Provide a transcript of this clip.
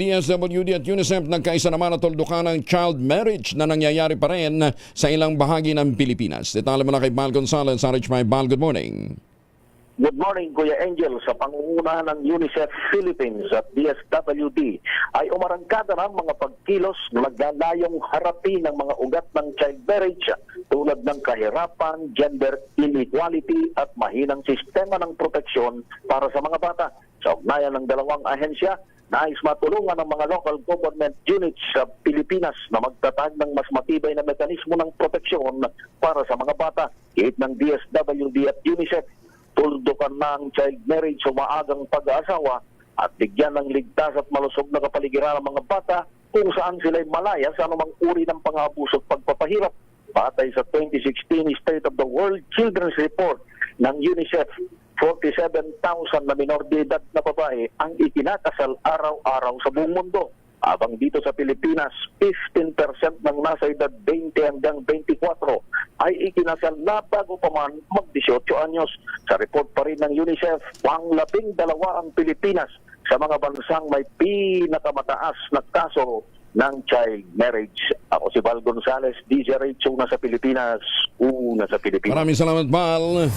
DSWD at UNICEF nagkaisa naman at tuldukan ng child marriage na nangyayari pa rin sa ilang bahagi ng Pilipinas. Detalye mo na kay Bal Gonzalez, RH5 Bal, good morning. Good morning, Kuya Angel. Sa pangunguna ng UNICEF Philippines at DSWD ay umarangkada ng mga pagkilos na maglalayong harapin ng mga ugat ng child marriage tulad ng kahirapan, gender inequality at mahinang sistema ng proteksyon para sa mga bata. Sa ugnayan ng dalawang ahensya, nais matulungan ng mga local government units sa Pilipinas na magtatag ng mas matibay na mekanismo ng proteksyon para sa mga bata. Kahit ng DSWD at UNICEF, tuldukan ng child marriage o maagang pag-aasawa at bigyan ng ligtas at malusog na kapaligiran ng mga bata kung saan sila'y malaya sa anumang uri ng pang-abuso at pagpapahirap. Batay sa 2016 State of the World Children's Report ng UNICEF, 47,000 na minor de edad na babae ang ikinakasal araw-araw sa buong mundo. Habang dito sa Pilipinas, 15% ng nasa edad 20 hanggang 24 ay ikinasal na bago pa man mag-18 anyos. Sa report pa rin ng UNICEF, pang labing dalawa ang Pilipinas sa mga bansang may pinakamataas na kaso ng child marriage. Ako si Val Gonzales, DJ Radio na sa Pilipinas, una sa Pilipinas. Maraming salamat, Bal.